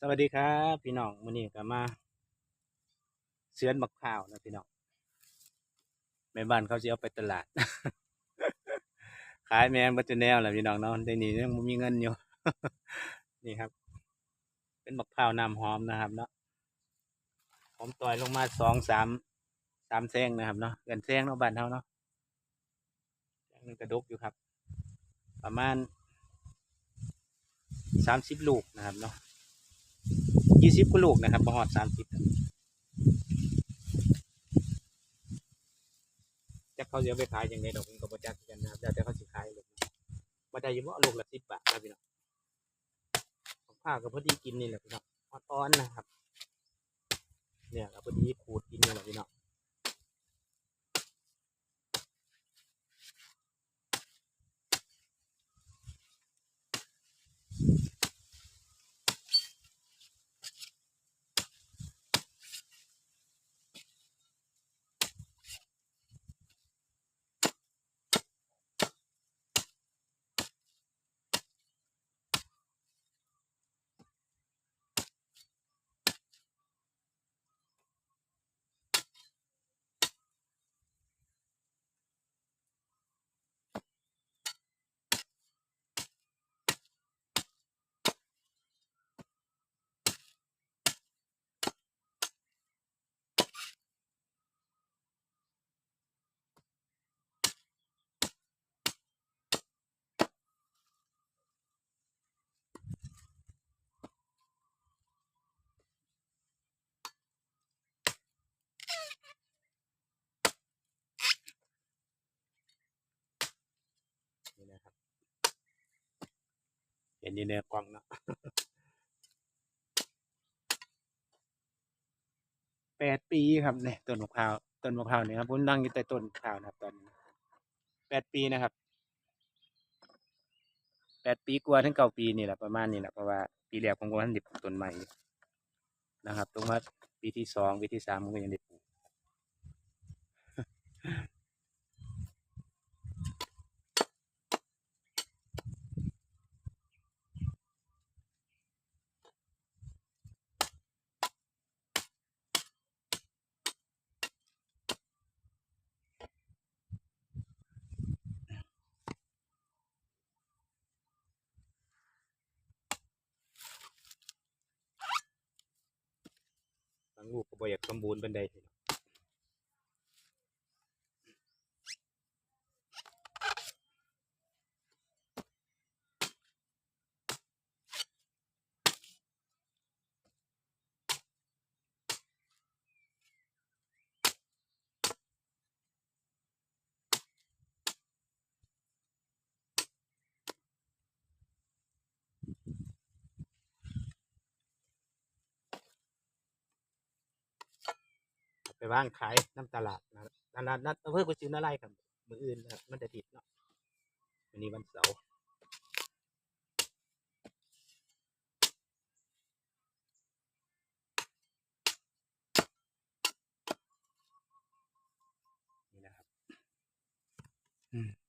สวัสดีครับพี่น้องมื้อนี้ก็มาเสือนบักข้าวนะพี่น้องแม่บ้านเขาสิเอาไปตลาด ขายแมนบัจแนวแหละพี่น้องเนาะได้นี่ยังมีเงินอยู่ นี่ครับ เป็นบักข้าวน้ำหอมนะครับเนาะหอมต่อยลงมาสองสามสามแซงนะครับเนาะเกินแซงเนาะบ้านเฮาเนาะแซงนึงกระดกอยู่ครับ ประมาณสามสิบลูกนะครับเนาะ ยี่สิบกว่าลูกนะครับบหอดสามสิบจะเขาจะเอาไปขายยังไงดอกมันก็บ่จักกันนะครับแล้วแต่เขาสิขายเลยมาได้ยินว่าลูกละสิบบาทครับพี่น้องของข้ากับพอดีกินนี่แหละพี่น้องอ่อนๆนะครับ เนี่ยก็พอดีขูดกินนี่แหละพี่น้อง นะครับ เห็นนี่ในกล่องนะแปดปีครับเนี่ยต้นมะพร้าวต้นมะพร้าวเนี่ยครับผมนั่งอยู่ใต้ต้นมะพร้าวนะครับตอนนี้แปดปีนะครับแปดปีกว่าถึงเก้าปีนี่แหละประมาณนี้แหละเพราะว่าปีแรกผมก็ทันด้ปลูกต้นใหม่นะครับ ตรงว่าปีที่สองปีที่สามผมก็ยังด้ปลูก ลูกก็บ่อยากสมบูรณ์เป็นใด ไปว่างขายน้ำตลาดนะครับตลาดนัดอำเภอกุชินารายครับมืออื่นนะมันจะติดเนาะวันนี้วันเสาร์นี่นะครับ อืม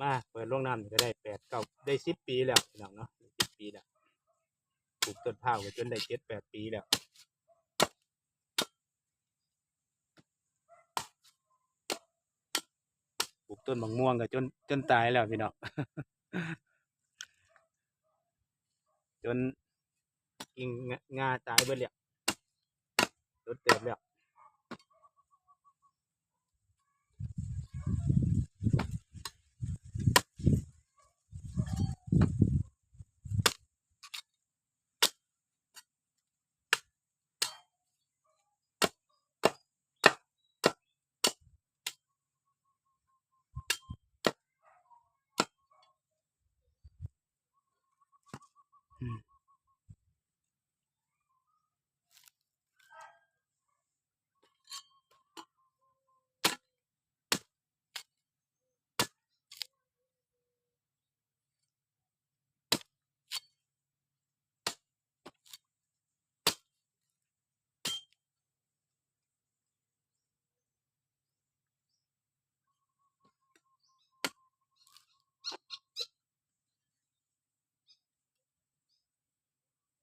มาเปิดโรงน้ำนี่ก็ได้แปดเก้าได้สิบปีแล้วพี่น้องเนาะสิบปีแล้วปลูกต้นข้าวก็จนได้เจ็ดแปดปีแล้วปลูกต้นมะม่วงก็จนจนตายแล้วพี่น้องจนกิ่งงาตายเบิดแล้วรถเติบแล้ว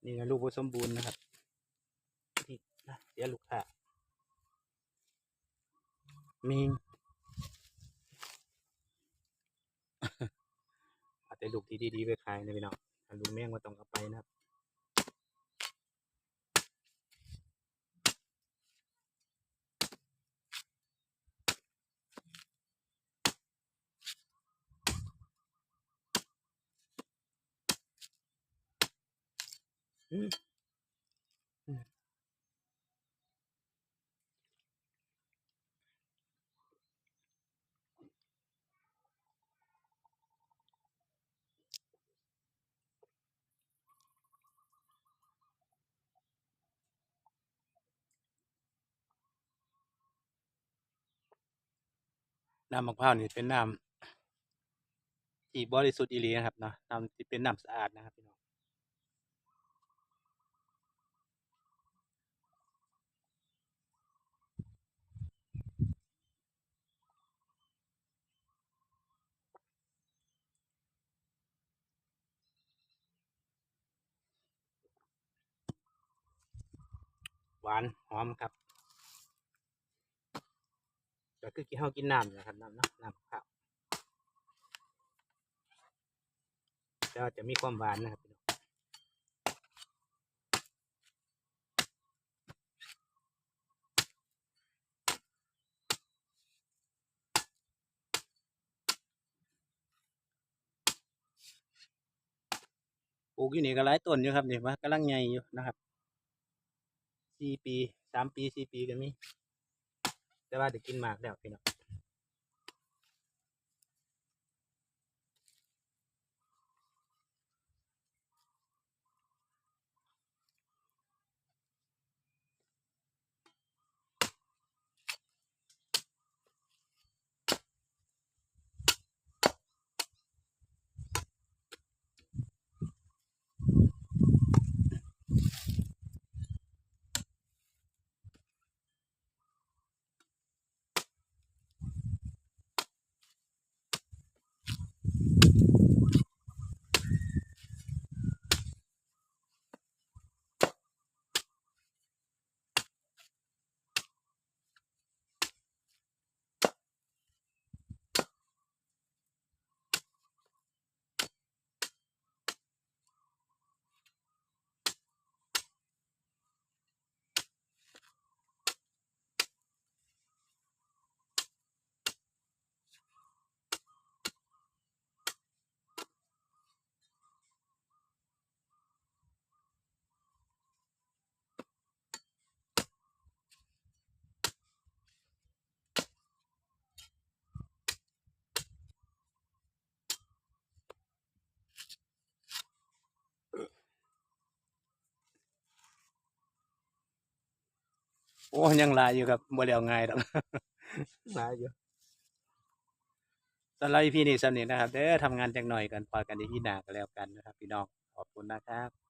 นี่นะลูกผสมบูรณ์นะครับนี่นะเดี๋ยวลูกค้ามีเอาแต่ลูกที่ดีๆไปขายนะพี่น้องลูกแม่งมาต้องเอาไปนะครับ น้ำมะพร้าวนี่เป็นน้ำที่บริสุทธิ์อีหลีนะครับเนาะน้ำที่เป็นน้ำสะอาดนะครับพี่น้อง หวานหอมครับก็คือกินข้าวกินน้ำนะครับน้ำเนาะน้ำข้าวก็จะมีความหวานนะครับพี่น้องปลูกอยู่นี่ก็หลายต้นอยู่ครับนี่ว่ากำลังใหญ่อยู่นะครับ สี่ปีสามปีสี่ปีกันมีแต่ว่าเด้กินหมากแล้วพี่น้อง โอ้ยังหลายอยู่ครับบ่แล้วง่ายดอกหลายอยู่สำหรับพี่นี่สำเนียนะครับเด้อทำงานจังหน่อยกันพอกันที่หน้าก็แล้วกันนะครับ พี่น้องขอบคุณนะครับ